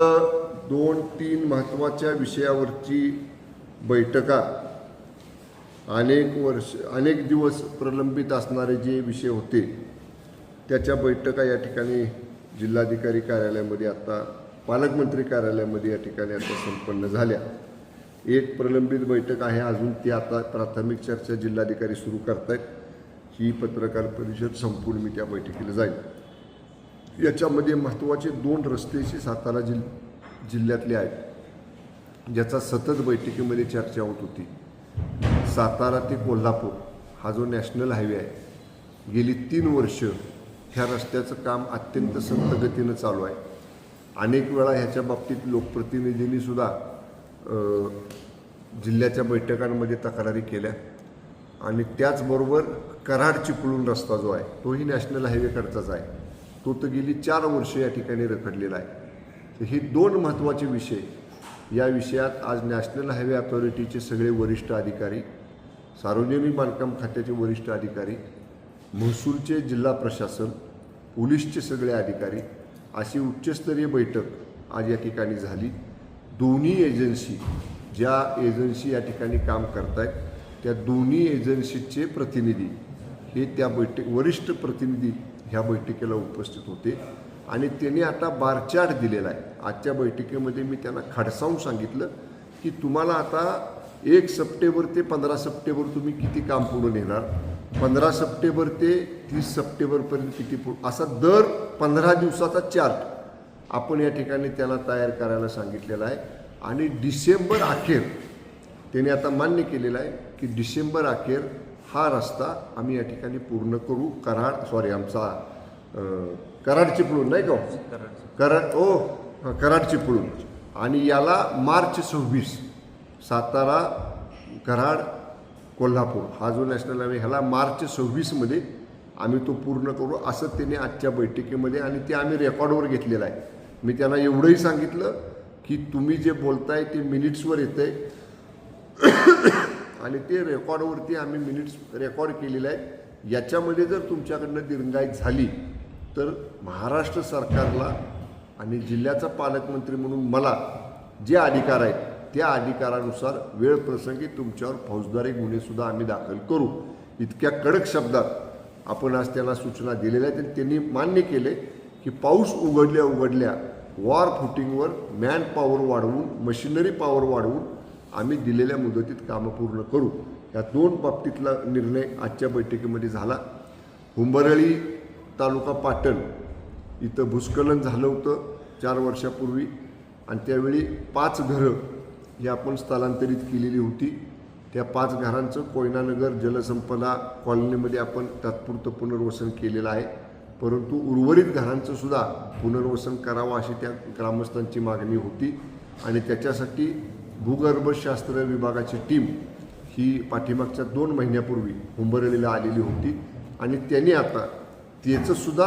दोन तीन महत्त्वाच्या विषयावरची बैठका अनेक वर्ष अनेक दिवस प्रलंबित असणारे जे विषय होते त्याच्या बैठका या ठिकाणी जिल्हाधिकारी कार्यालयामध्ये आता पालकमंत्री कार्यालयामध्ये या ठिकाणी आता संपन्न झाल्या. एक प्रलंबित बैठक आहे अजून ती आता प्राथमिक चर्चा जिल्हाधिकारी सुरू करतायत. ही पत्रकार परिषद संपूर्ण मी त्या बैठकीला जाईल. याच्यामध्ये महत्त्वाचे दोन रस्तेशी सातारा जिल जिल्ह्यातले आहेत ज्याचा सतत बैठकीमध्ये चर्चा होत होती. सातारा ते कोल्हापूर हा जो नॅशनल हायवे आहे गेली तीन वर्ष ह्या रस्त्याचं काम अत्यंत संत गतीनं चालू आहे. अनेक वेळा ह्याच्या बाबतीत लोकप्रतिनिधींनीसुद्धा जिल्ह्याच्या बैठकांमध्ये तक्रारी केल्या. आणि त्याचबरोबर कराड चिपळूण रस्ता जो आहे तोही नॅशनल हायवेकडचाच आहे. तो तर गेली चार वर्ष या ठिकाणी रखडलेला आहे. तर हे दोन महत्त्वाचे विषय या विषयात आज नॅशनल हायवे अथॉरिटीचे सगळे वरिष्ठ अधिकारी सार्वजनिक बांधकाम खात्याचे वरिष्ठ अधिकारी महसूलचे जिल्हा प्रशासन पोलीसचे सगळे अधिकारी अशी उच्चस्तरीय बैठक आज या ठिकाणी झाली. दोन्ही एजन्सी ज्या एजन्सी या ठिकाणी काम करत आहेत त्या दोन्ही एजन्सीचे प्रतिनिधी हे त्या बैठक वरिष्ठ प्रतिनिधी ह्या बैठकीला उपस्थित होते. आणि त्यांनी आता बारचार्ट दिलेला आहे. आजच्या बैठकीमध्ये मी त्यांना खडसावून सांगितलं की तुम्हाला आता एक सप्टेंबर ते पंधरा सप्टेंबर तुम्ही किती काम पूर्ण नेणार? पंधरा सप्टेंबर ते तीस सप्टेंबरपर्यंत किती पूर्ण? असा दर पंधरा दिवसाचा चार्ट आपण या ठिकाणी त्याला तयार करायला सांगितलेला आहे. आणि डिसेंबर अखेर त्याने आता मान्य केलेलं आहे की डिसेंबर अखेर हा रस्ता आम्ही या ठिकाणी पूर्ण करू. कराड सॉरी आमचा कराड चिपळूण नाही का? कराड हो, ओ कराड चिपळूण आणि याला मार्च सव्वीस सातारा कराड कोल्हापूर हा जो नॅशनल हायवे ह्याला मार्च सव्वीसमध्ये आम्ही तो पूर्ण करू असं त्याने आजच्या बैठकीमध्ये आणि ते आम्ही रेकॉर्डवर घेतलेलं आहे. मी त्यांना एवढंही सांगितलं की तुम्ही जे बोलताय ते मिनिट्सवर येतं आहे आणि ते रेकॉर्डवरती आम्ही मिनिट्स रेकॉर्ड केलेले आहेत. याच्यामध्ये जर तुमच्याकडनं दिरंगाई झाली तर महाराष्ट्र सरकारला आणि जिल्ह्याचा पालकमंत्री म्हणून मला जे अधिकार आहेत त्या अधिकारानुसार वेळ प्रसंगी तुमच्यावर फौजदारी गुन्हेसुद्धा आम्ही दाखल करू. इतक्या कडक शब्दात आपण आज त्यांना सूचना दिलेल्या आहेत. आणि त्यांनी मान्य केले की पाऊस उघडल्या उघडल्या वॉर फुटिंगवर मॅन पॉवर वाढवून मशिनरी पॉवर वाढवून आम्ही दिलेल्या मुदतीत कामं पूर्ण करू. या दोन बाबतीतला निर्णय आजच्या बैठकीमध्ये झाला. हुंबरळी तालुका पाटण इथं भूस्खलन झालं होतं चार वर्षापूर्वी. आणि त्यावेळी पाच घरं ही आपण स्थलांतरित केलेली होती. त्या पाच घरांचं कोयनानगर जलसंपदा कॉलनीमध्ये आपण तात्पुरतं पुनर्वसन केलेलं आहे. परंतु उर्वरित घरांचं सुद्धा पुनर्वसन करावं अशी त्या ग्रामस्थांची मागणी होती. आणि त्याच्यासाठी भूगर्भशास्त्र विभागाची टीम ही पाठीमागच्या दोन महिन्यापूर्वी हुंबरळीला आलेली होती आणि त्यांनी आता त्याचंसुद्धा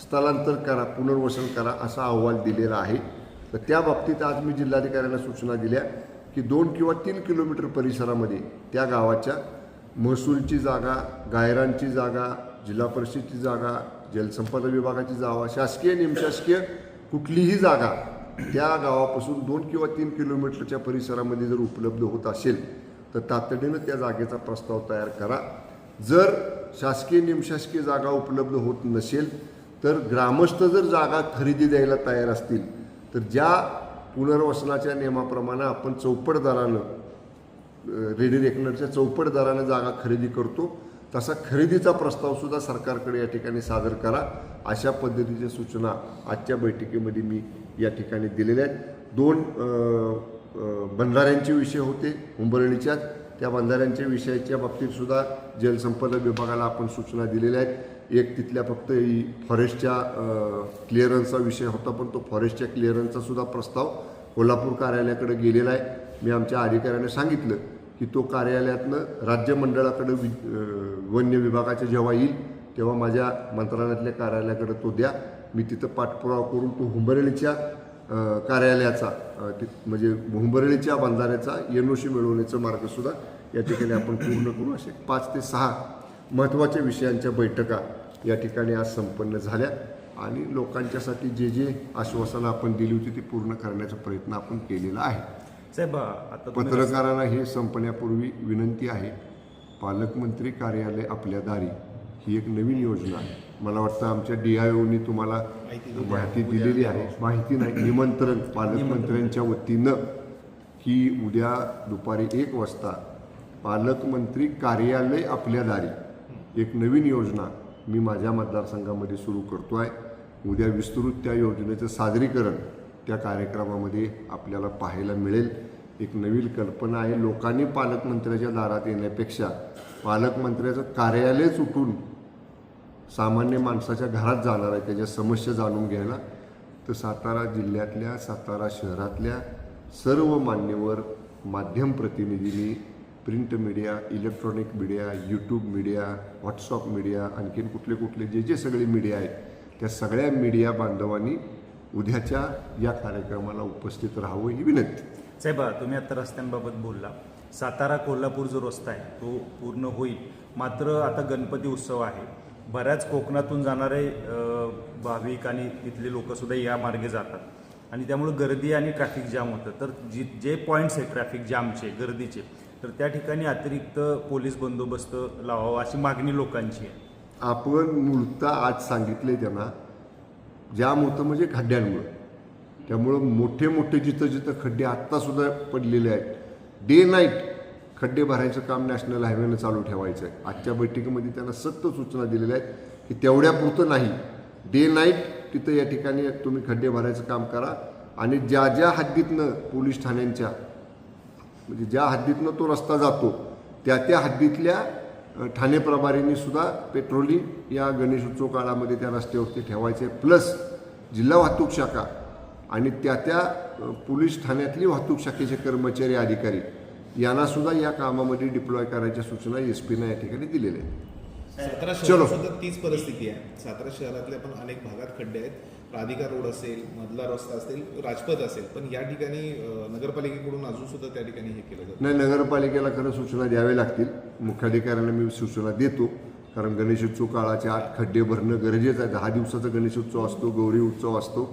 स्थलांतर करा पुनर्वसन करा असा अहवाल दिलेला आहे. तर त्या बाबतीत आज मी जिल्हाधिकाऱ्यांना सूचना दिल्या की दोन किंवा तीन किलोमीटर परिसरामध्ये त्या गावाच्या महसूलची जागा गायरांची जागा जिल्हा परिषदची जागा जलसंपदा विभागाची जागा शासकीय निमशासकीय कुठलीही जागा त्या गावापासून दोन किंवा तीन किलोमीटरच्या परिसरामध्ये जर उपलब्ध होत असेल तर तातडीनं त्या जागेचा प्रस्ताव तयार करा. जर शासकीय निमशासकीय जागा उपलब्ध होत नसेल तर ग्रामस्थ जर जागा खरेदी द्यायला तयार असतील तर ज्या पुनर्वसनाच्या नियमाप्रमाणे आपण चौपट दरानं रेडी रेकनरच्या चौपट दरानं जागा खरेदी करतो तसा खरेदीचा प्रस्तावसुद्धा सरकारकडे या ठिकाणी सादर करा. अशा पद्धतीच्या सूचना आजच्या बैठकीमध्ये मी या ठिकाणी दिलेल्या आहेत. दोन बंधाऱ्यांचे विषय होते उंबरळीच्या त्या बंधाऱ्यांच्या विषयाच्या बाबतीतसुद्धा जलसंपदा विभागाला आपण सूचना दिलेल्या आहेत. एक तिथल्या फक्त फॉरेस्टच्या क्लिअरन्सचा विषय होता पण तो फॉरेस्टच्या क्लिअरन्सचासुद्धा प्रस्ताव कोल्हापूर कार्यालयाकडे गेलेला आहे. मी आमच्या अधिकाऱ्याने सांगितलं की तो कार्यालयातनं राज्यमंडळाकडे वि वन्य विभागाच्या जेव्हा येईल तेव्हा माझ्या मंत्रालयातल्या कार्यालयाकडे तो द्या. मी तिथं पाठपुरावा करून तो हुंबरेळीच्या कार्यालयाचा म्हणजे हुंबरेळीच्या बंधाऱ्याचा एन ओ सी मिळवण्याचा मार्गसुद्धा या ठिकाणी आपण पूर्ण करू. असे पाच ते सहा महत्त्वाच्या विषयांच्या बैठका या ठिकाणी आज संपन्न झाल्या आणि लोकांच्यासाठी जे जे आश्वासनं आपण दिली होती ती पूर्ण करण्याचा प्रयत्न आपण केलेला आहे. साहेब आता तुम्ही पत्रकारांना हे संपण्यापूर्वी विनंती आहे पालकमंत्री कार्यालय आपल्या दारी ही एक नवीन योजना आहे. मला वाटतं आमच्या डी आय ओनी तुम्हाला माहिती दिलेली आहे. माहिती नाही निमंत्रण पालकमंत्र्यांच्या वतीनं की उद्या दुपारी एक वाजता पालकमंत्री कार्यालय आपल्या दारी एक नवीन योजना मी माझ्या मतदारसंघामध्ये सुरू करतो आहे उद्या विस्तृत त्या योजनेचं सादरीकरण त्या कार्यक्रमामध्ये आपल्याला पाहायला मिळेल. एक नवीन कल्पना आहे. लोकांनी पालकमंत्र्याच्या दारात येण्यापेक्षा पालकमंत्र्याचं कार्यालयच उठून सामान्य माणसाच्या घरात जाणार आहे. त्याच्या समस्या जाणून घ्यायला. तर सातारा जिल्ह्यातल्या सातारा शहरातल्या सर्व मान्यवर माध्यम प्रतिनिधींनी print media electronic media YouTube media WhatsApp media आणखीन कुठले कुठले जे जे सगळे मीडिया आहेत त्या सगळ्या मीडिया बांधवांनी उद्याच्या या कार्यक्रमाला उपस्थित राहावं ही विनंती. साहेब तुम्ही आता रस्त्यांबाबत बोलला. सातारा कोल्हापूर जो रस्ता आहे तो पूर्ण होईल. मात्र आता गणपती उत्सव आहे. बऱ्याच कोकणातून जाणारे भाविक आणि तिथले लोकसुद्धा या मार्गे जातात. आणि त्यामुळे गर्दी आणि ट्रॅफिक जाम होतं. तर जी जे पॉईंट्स आहेत ट्रॅफिक जामचे गर्दीचे तर त्या ठिकाणी अतिरिक्त पोलीस बंदोबस्त लावावा अशी मागणी लोकांची आहे. आपण मूळता आज सांगितले त्यांना जाम होतं म्हणजे खड्ड्यांमुळं. त्यामुळं मोठे मोठे जिथं जिथं खड्डे आत्तासुद्धा पडलेले आहेत. डे नाईट खड्डे भरायचं काम नॅशनल हायवेनं चालू ठेवायचं आहे. आजच्या बैठकीमध्ये त्यांना सक्त सूचना दिलेल्या आहेत की तेवढ्यापुरतं नाही. डे नाईट तिथं या ठिकाणी तुम्ही खड्डे भरायचं काम करा आणि ज्या ज्या हद्दीतनं पोलीस ठाण्यांच्या म्हणजे ज्या हद्दीतनं तो रस्ता जातो त्या त्या हद्दीतल्या ठाणे प्रभारींनी सुद्धा पेट्रोलिंग या गणेशोत्सव काळामध्ये त्या रस्त्यावरती ठेवायचे. प्लस जिल्हा वाहतूक शाखा आणि त्या त्या पोलीस ठाण्यातली वाहतूक शाखेचे कर्मचारी अधिकारी यांना सुद्धा या कामामध्ये डिप्लॉय करायच्या सूचना एस पीनं या ठिकाणी दिलेल्या आहेत. सातारा. शहरात तीच परिस्थिती आहे. सातारा शहरातल्या पण अनेक भागात खड्डे आहेत. राधिका रोड असेल मधला रस्ता असेल राजपथ असेल पण या ठिकाणी नगरपालिकेकडून अजून सुद्धा त्या ठिकाणी हे केलं जातं. नाही नगरपालिकेला खरं सूचना द्याव्या लागतील. मुख्याधिकाऱ्यांना मी सूचना देतो. कारण गणेशोत्सव काळाच्या आत खड्डे भरणं गरजेचं आहे. दहा दिवसाचा गणेशोत्सव असतो गौरी उत्सव असतो.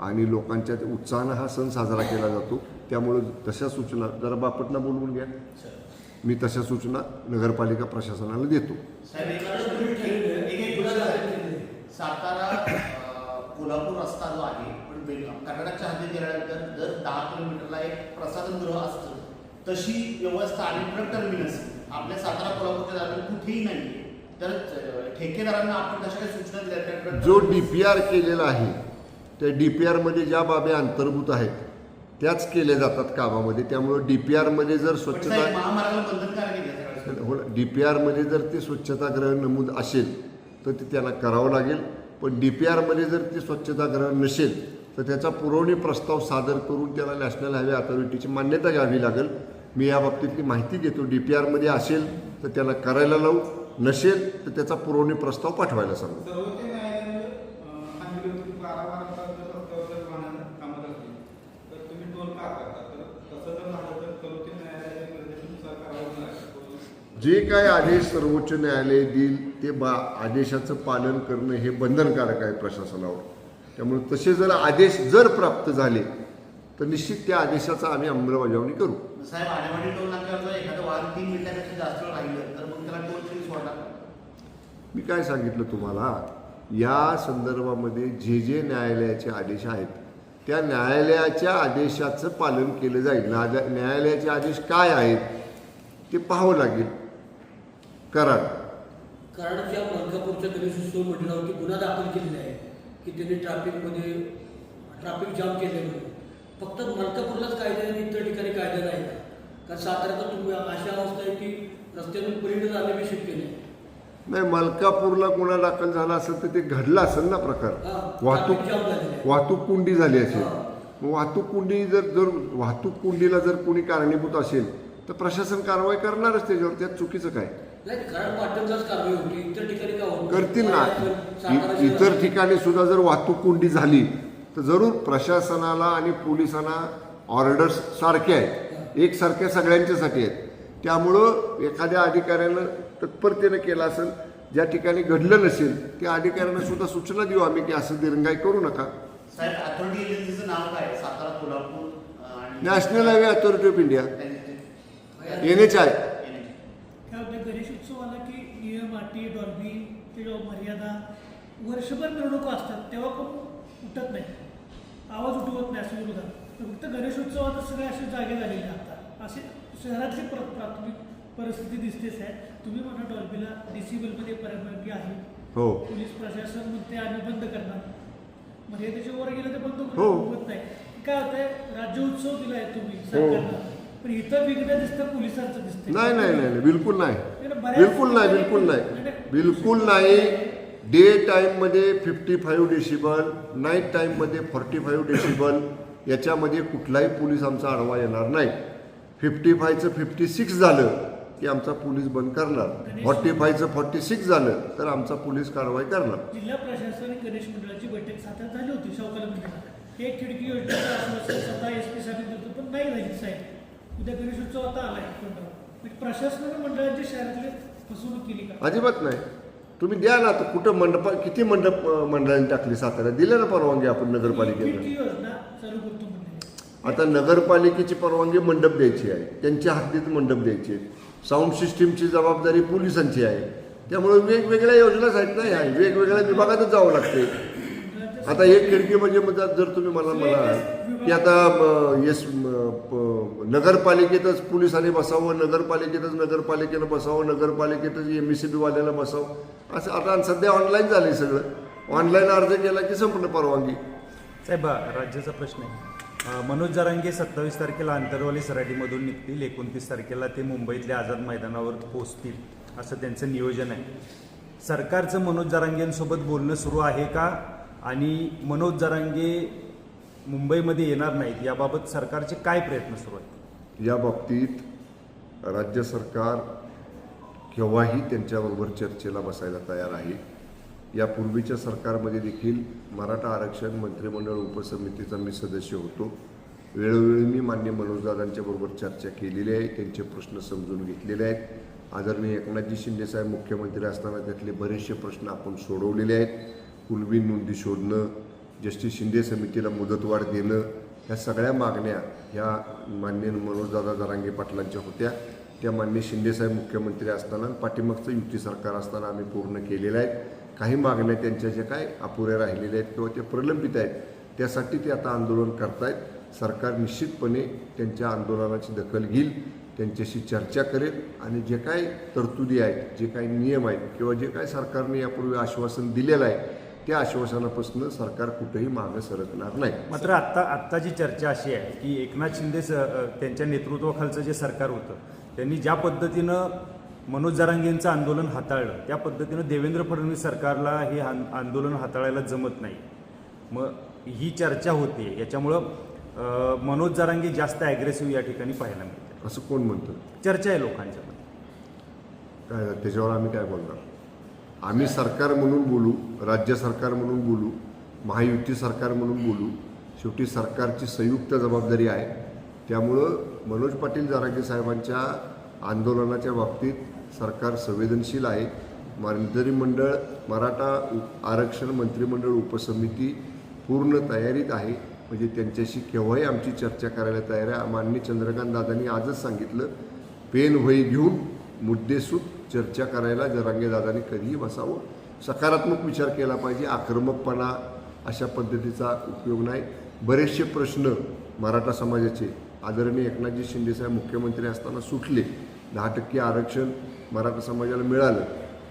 आणि लोकांच्या उत्साहानं हा सण साजरा केला जातो. त्यामुळं तशा सूचना जरा बापटना बोलवून घ्या. मी तशा सूचना नगरपालिका प्रशासनाला देतो. सातारा कोल्हापूर रस्ता जो आहे पण कर्नाटकच्या हद्दीत गेल्यानंतर दर दहा किलोमीटरला एक प्रसाधन गृह असतं तशी व्यवस्था आणि ट्रक टर्मिनस आपल्या सातारा कोल्हापूरच्या दरम्यान कुठेही नाही तर ठेकेदारांना आपण कशा काही सूचना दिल्या जो डी पी आर केलेला आहे त्या डी पी आरमध्ये ज्या बाबी अंतर्भूत आहेत त्याच केल्या जातात कामामध्ये. त्यामुळं डी पी आरमध्ये जर स्वच्छता डी पी आरमध्ये जर ते स्वच्छतागृह नमूद असेल तर ते त्यांना करावं लागेल. पण डी पी आरमध्ये जर ते स्वच्छतागृह नसेल तर त्याचा पुरवणी प्रस्ताव सादर करून त्याला नॅशनल हायवे अथॉरिटीची मान्यता घ्यावी लागेल. मी या बाबतीतली माहिती घेतो. डी पी आरमध्ये असेल तर त्याला करायला लावू. नसेल तर त्याचा पुरवणी प्रस्ताव पाठवायला सांगू. जे काय आदेश सर्वोच्च न्यायालय देईल ते बा आदेशाचं पालन करणं हे बंधनकारक आहे प्रशासनावर. त्यामुळे तसे जर आदेश जर प्राप्त झाले तर निश्चित त्या आदेशाचा आम्ही अंमलबजावणी करू. मी काय सांगितलं तुम्हाला? या संदर्भामध्ये जे जे न्यायालयाचे आदेश आहेत त्या न्यायालयाच्या आदेशाचं पालन केलं जाईल. न्याया- न्यायालयाचे आदेश काय आहेत ते पाहावं लागेल. कराड कराडच्या मलकापूरच्या गणेशोत्सव मंडळावरती गुन्हा दाखल केलेला आहे की त्यांनी ट्रॅफिकमध्ये ट्रॅफिक जाम केले म्हणून. फक्त मलकापूरलाच कायदा आहे आणि इतर ठिकाणी कायदा नाही का कारण साताऱ्यात तुम्ही अशी अवस्था आहे की रस्त्यातून पलीकडे जाणे बी शक्य नाही. नाही मलकापूरला गुन्हा दाखल झाला असेल तर ते घडला असेल ना प्रकार. वाहतूक. वाहतूक कुंडी झाली असेल. वाहतूक कुंडी जर जर वाहतूक कुंडीला जर कोणी कारणीभूत असेल तर प्रशासन कारवाई करणारच त्याच्यावर. त्यात चुकीचं काय? करतील ना. इतर ठिकाणी सुद्धा जर वाहतूक कोंडी झाली तर जरूर प्रशासनाला आणि पोलिसांना ऑर्डर्स सारखे आहेत. एकसारख्या सगळ्यांच्यासाठी आहेत. त्यामुळं एखाद्या अधिकाऱ्यानं तत्परतेनं केलं असेल ज्या ठिकाणी घडलं नसेल त्या अधिकाऱ्यांना सुद्धा सूचना देऊ आम्ही की असं दिरंगाई करू नका. साहेब अथॉरिटी एजन्सीचं नाव काय आहे? सातारा कोल्हापूर अं, आणि national highway authority of India N H I NH. काय होतं गणेश उत्सव आला की नियम अटी डॉल्बी ते मर्यादा वर्षभर मिरवणुका असतात तेव्हा कोण उठत नाही. आवाज उठवत नाही असं विरोधात. फक्त गणेश उत्सवात सगळे असे जागे झालेले आता. असे शहरातली प्र प्राथमिक परिस्थिती दिसतेच आहे. तुम्ही म्हणा डॉल्बीला डिसिबलमध्ये परवानगी आहे. हो. पोलीस प्रशासन म्हणते आम्ही बंद करणार. मर्यादेच्या वर गेलं तर बंद हो. होत नाही. काय होतंय? राज्य उत्सव दिलाय तुम्ही सरकारनं. पण इथं विघ्न दिसतं पोलिसांचं दिसतं नाही नाही नाही नाही, बिलकुल नाही. बिलकुल नाही बिलकुल नाही. बिलकुल नाही. डे टाईममध्ये फिफ्टी फाईव्ह डेसिबल नाईट टाईममध्ये फॉर्टी फाईव्ह डेसिबल याच्यामध्ये कुठलाही पोलीस आमचा आडवा येणार नाही. फिफ्टी फायचं फिफ्टी सिक्स झालं की आमचा पोलीस बंद करणार. फॉर्टी फायचं फॉर्टी सिक्स झालं तर आमचा पोलीस कारवाई करणार. जिल्हा प्रशासन गणेश मंडळाची बैठक झाली होती एक खिडकी योजनेचं आश्वासन स्वतः एस पी साहेब देतो पण नाही झाली साहेब. उद्या गणेश उत्सव आता आलाय तोंडावर. म्हणजे प्रशासनाने मंडळांची शहरातली फसवणूक केली का? अजिबात नाही. तुम्ही द्या ना आता कुठं मंडप किती मंडप अं, मंडळांनी टाकली साताऱ्यात? दिल्या ना परवानगी आपण म्हणजे आता नगरपालिकेची परवानगी मंडप द्यायची आहे. त्यांच्या हद्दीत मंडप द्यायचे आहेत. साऊंड सिस्टीमची जबाबदारी पोलिसांची आहे. त्यामुळे वेगवेगळ्या योजनाच आहेत ना ह्या वेगवेगळ्या विभागातच जावं लागते. आता एक खिडकी म्हणजे म्हणतात जर तुम्ही मला म्हणाल की आता येस नगरपालिकेतच पोलिसांनी बसावं नगरपालिकेतच नगरपालिकेनं बसावं नगरपालिकेतच एम एस सी बीवाल्याला बसावं. असं आता सध्या ऑनलाईन झालंय सगळं. ऑनलाईन अर्ज केला की संपूर्ण परवानगी. साहेब राज्याचा प्रश्न आहे. मनोज जरांगे सत्तावीस तारखेला आंतरवाली सराटीमधून निघतील एकोणतीस तारखेला ते मुंबईतल्या आझाद मैदानावर पोहोचतील असं त्यांचं नियोजन आहे. सरकारचं मनोज जरांगेंसोबत बोलणं सुरू आहे का? आणि मनोज जरांगे मुंबईमध्ये येणार नाहीत याबाबत सरकारचे काय प्रयत्न सुरू आहेत? या बाबतीत राज्य सरकार केव्हाही त्यांच्याबरोबर चर्चेला बसायला तयार आहे. यापूर्वीच्या सरकारमध्ये देखील मराठा आरक्षण मंत्रिमंडळ उपसमितीचा मी सदस्य होतो. वेळोवेळी मी मान्य मनोजदादांच्याबरोबर चर्चा केलेली आहे त्यांचे प्रश्न समजून घेतलेले आहेत. आदरणीय एकनाथजी शिंदेसाहेब मुख्यमंत्री असताना त्यातले बरेचसे प्रश्न आपण सोडवलेले आहेत. कुलबी नोंदी शोधणं जस्टिस शिंदे समितीला मुदतवाढ देणं ह्या सगळ्या मागण्या ह्या मान्य मनोजदादा जरांगे पाटलांच्या होत्या. त्या मान्य शिंदेसाहेब मुख्यमंत्री असताना पाठीमागचं युती सरकार असताना आम्ही पूर्ण केलेलं आहेत काही मागण्या त्यांच्या ज्या काय अपुऱ्या राहिलेल्या आहेत किंवा त्या प्रलंबित आहेत त्यासाठी ते आता आंदोलन करतायत. सरकार निश्चितपणे त्यांच्या आंदोलनाची दखल घेईल त्यांच्याशी चर्चा करेल आणि जे काय तरतुदी आहेत जे काही नियम आहेत किंवा जे काय सरकारने यापूर्वी आश्वासन दिलेलं आहे त्या आश्वासनापासून सरकार कुठेही मागं सरकणार नाही. मात्र आत्ता आत्ताची चर्चा अशी आहे की एकनाथ शिंदे त्यांच्या नेतृत्वाखालचं जे सरकार होतं त्यांनी ज्या पद्धतीनं मनोज जरांगेंचं आंदोलन हाताळलं त्या पद्धतीनं देवेंद्र फडणवीस सरकारला हे आंदोलन हाताळायला जमत नाही. मग ही चर्चा होते. याच्यामुळं मनोज जरांगे जास्त ॲग्रेसिव्ह या ठिकाणी पाहायला मिळते असं कोण म्हणतं? चर्चा आहे लोकांच्यामध्ये. काय त्याच्यावर आम्ही काय बोलणार? आम्ही सरकार म्हणून बोलू राज्य सरकार म्हणून बोलू महायुती सरकार म्हणून बोलू शेवटी सरकारची संयुक्त जबाबदारी आहे. त्यामुळं मनोज पाटील जारागे साहेबांच्या आंदोलनाच्या बाबतीत सरकार संवेदनशील आहे. मंत्रिमंडळ मराठा आरक्षण मंत्रिमंडळ उपसमिती पूर्ण तयारीत आहे. म्हणजे त्यांच्याशी केव्हाही आमची चर्चा करायला तयार आहे. माननीय चंद्रकांत दादांनी आजच सांगितलं पेन होई घेऊन मुद्देसूद चर्चा करायला जरांगेदादांनी कधीही बसावं. सकारात्मक विचार केला पाहिजे आक्रमकपणा अशा पद्धतीचा उपयोग नाही. बरेचसे प्रश्न मराठा समाजाचे आदरणीय एकनाथजी शिंदेसाहेब मुख्यमंत्री असताना सुटले. दहा टक्के आरक्षण मराठा समाजाला मिळालं.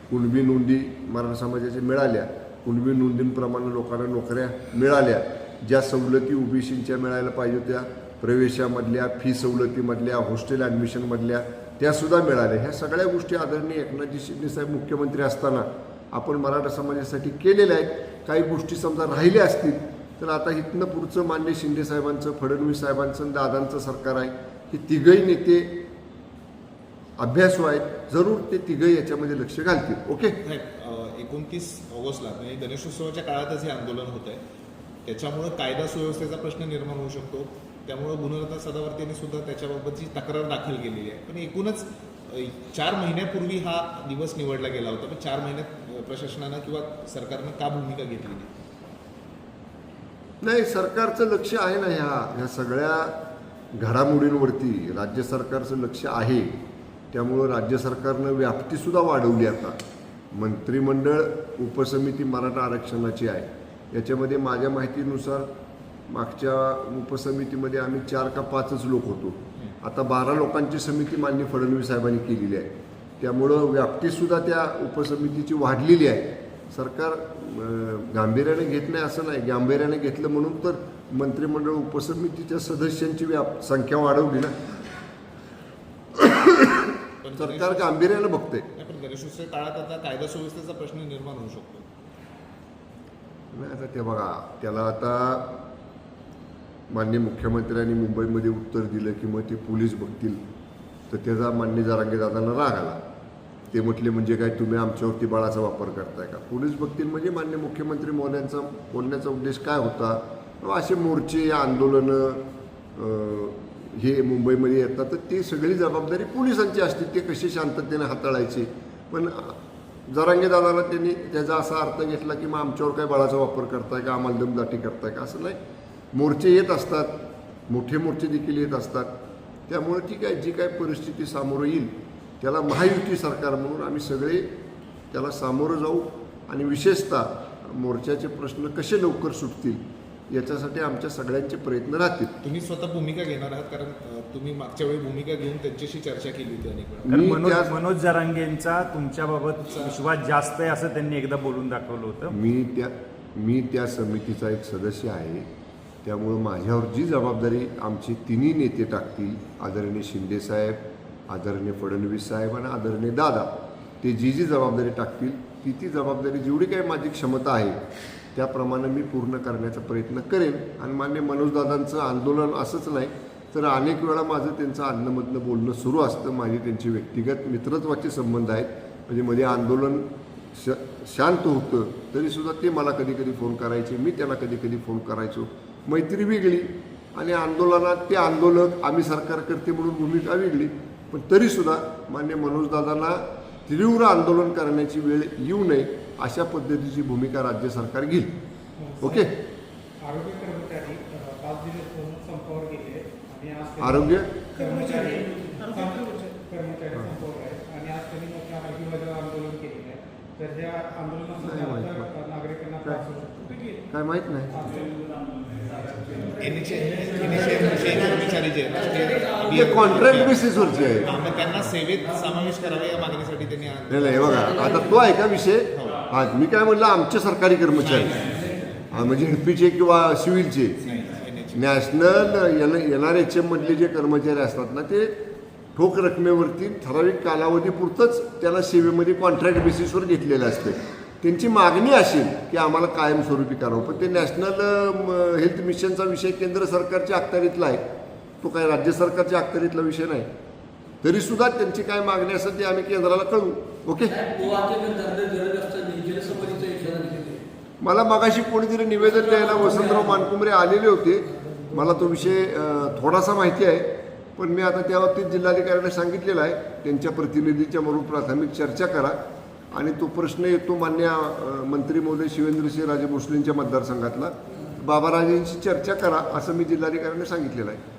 कुणबी नोंदी मराठा समाजाच्या मिळाल्या. कुणबी नोंदींप्रमाणे लोकांना नोकऱ्या मिळाल्या. ज्या सवलती ओबीसींच्या मिळायला पाहिजे होत्या प्रवेशामधल्या फी सवलतीमधल्या हॉस्टेल ॲडमिशनमधल्या त्यासुद्धा मिळाल्या. ह्या सगळ्या गोष्टी आदरणीय एकनाथजी शिंदेसाहेब मुख्यमंत्री असताना आपण मराठा समाजासाठी केलेल्या आहेत. काही गोष्टी समजा राहिल्या असतील तर आता इथनं पुढचं मान्य शिंदेसाहेबांचं फडणवीस साहेबांचं आणि दादांचं सरकार आहे. हे तिघही नेते अभ्यासू आहेत. जरूर ते तिघही याच्यामध्ये लक्ष घालतील. ओके? एकोणतीस ऑगस्टला म्हणजे गणेशोत्सवाच्या काळातच हे आंदोलन होत आहे त्याच्यामुळं कायदा सुव्यवस्थेचा प्रश्न निर्माण होऊ शकतो. त्यामुळं गुणरत्न सदावर्तीने सुद्धा त्याच्याबाबतची तक्रार दाखल केलेली आहे. पण एकूणच चार महिन्यापूर्वी हा दिवस निवडला गेला होता. पण चार महिन्यात प्रशासनानं किंवा सरकारनं का भूमिका घेतली नाही? नाही सरकारचं लक्ष आहे ना ह्या ह्या सगळ्या घडामोडींवरती. राज्य सरकारचं लक्ष आहे. त्यामुळं राज्य सरकारनं व्याप्तीसुद्धा वाढवली आता. मंत्रिमंडळ उपसमिती मराठा आरक्षणाची आहे. याच्यामध्ये माझ्या माहितीनुसार मागच्या उपसमितीमध्ये आम्ही चार का पाचच लोक होतो. आता बारा लोकांची समिती मान्य फडणवीस साहेबांनी केलेली आहे. त्यामुळं व्याप्तीसुद्धा त्या उपसमितीची वाढलेली आहे. सरकार गांभीर्याने घेत नाही असं नाही. गांभीर्याने घेतलं म्हणून तर मंत्रिमंडळ उपसमितीच्या सदस्यांची व्याप संख्या वाढवली ना. सरकार गांभीर्याने बघते काळात आता कायदा सुव्यवस्थेचा प्रश्न निर्माण होऊ शकतो. नाही आता ते बघा. त्याला आता मान्य मुख्यमंत्र्यांनी मुंबईमध्ये उत्तर दिलं की मग ते पोलीस बघतील. तर त्याचा मान्य जारांगे दादांना राग आला. ते म्हटले म्हणजे काय तुम्ही आमच्यावरती बाळाचा वापर करताय का? पोलीस बघतील म्हणजे मान्य मुख्यमंत्री महोदयांचा बोलण्याचा उद्देश काय होता? असे मोर्चे आंदोलनं हे मुंबईमध्ये येतात तर ती सगळी जबाबदारी पोलिसांची असते. ते कसे शांततेने हाताळायचे? पण जरांगे दादाला त्यांनी त्याचा असा अर्थ घेतला की मग आमच्यावर काय बळाचा वापर करताय का? आम्हाला दमदाटी करताय का? असं नाही. मोर्चे येत असतात मोठे मोर्चे देखील येत असतात. त्यामुळे ठीक आहे जी काय परिस्थिती सामोरं येईल त्याला महायुती सरकार म्हणून आम्ही सगळे त्याला सामोरं जाऊ आणि विशेषतः मोर्चाचे प्रश्न कसे लवकर सुटतील याच्यासाठी आमच्या सगळ्यांचे प्रयत्न राहतील. तुम्ही स्वतः भूमिका घेणार आहात? कारण तुम्ही मागच्या वेळी भूमिका घेऊन त्यांच्याशी चर्चा केली होती अनेक वेळा. मनोज जरांगेंचा तुमच्याबाबत विश्वास जास्त आहे असं त्यांनी एकदा बोलून दाखवलं होतं. मी त्या मी त्या समितीचा एक सदस्य आहे. त्यामुळं माझ्यावर जी जबाबदारी आमचे तिन्ही नेते टाकतील आदरणीय शिंदेसाहेब आदरणीय फडणवीस साहेब आणि आदरणीय दादा. ते जी जी जबाबदारी टाकतील ती ती जबाबदारी जेवढी काही माझी क्षमता आहे त्याप्रमाणे मी पूर्ण करण्याचा प्रयत्न करेन. आणि मान्य मनोजदादांचं आंदोलन असंच नाही तर अनेक वेळा माझं त्यांचं अन्नमधनं बोलणं सुरू असतं. माझे त्यांचे व्यक्तिगत मित्रत्वाचे संबंध आहेत. म्हणजे मध्ये आंदोलन श शांत होतं तरीसुद्धा ते मला कधी कधी फोन करायचे मी त्यांना कधी कधी फोन करायचो. मैत्री वेगळी आणि आंदोलनात ते आंदोलक आम्ही सरकार करते म्हणून भूमिका वेगळी. पण तरीसुद्धा मान्य मनोजदादांना तीव्र आंदोलन करण्याची वेळ येऊ नये अशा पद्धतीची भूमिका राज्य सरकार घेईल. ओके? आरोग्य कर्मचारी काय माहीत नाही. कॉन्ट्रॅक्ट बेसिसवरचे आहे हा, त्यांना सेवेत समावेश करावा या मागणीसाठी त्यांनी नाही नाही हे बघा आता तो आहे का विषय? हा. मी काय म्हणलं आमचे सरकारी कर्मचारी. हा म्हणजे हिडपीचे किंवा सिव्हिलचे. National N N R H एममधले जे कर्मचारी असतात ना ते ठोक रकमेवरती ठराविक कालावधीपुरतंच त्याला सेवेमध्ये कॉन्ट्रॅक्ट बेसिसवर घेतलेलं असते. त्यांची मागणी असेल की आम्हाला कायमस्वरूपी करावं. पण ते नॅशनल हेल्थ मिशनचा विषय केंद्र सरकारच्या अखत्यारीतला आहे. तो काय राज्य सरकारच्या अखत्यारीतला विषय नाही. तरीसुद्धा त्यांची काय मागणी असेल ती आम्ही केंद्राला कळवू. ओके? मला मगाशी कोणीतरी निवेदन द्यायला वसंतराव मानकुमरे आलेले होते. मला तो विषय थोडासा माहिती आहे. पण मी आता त्या बाबतीत जिल्हाधिकाऱ्यांना सांगितलेलं आहे. त्यांच्या प्रतिनिधीच्या म्हणून प्राथमिक चर्चा करा. आणि तो प्रश्न येतो मान्य मंत्री महोदय शिवेंद्रसिंह राजे भोसलेंच्या मतदारसंघातला. बाबाराजेंशी चर्चा करा असं मी जिल्हाधिकाऱ्यांनी सांगितलेलं आहे.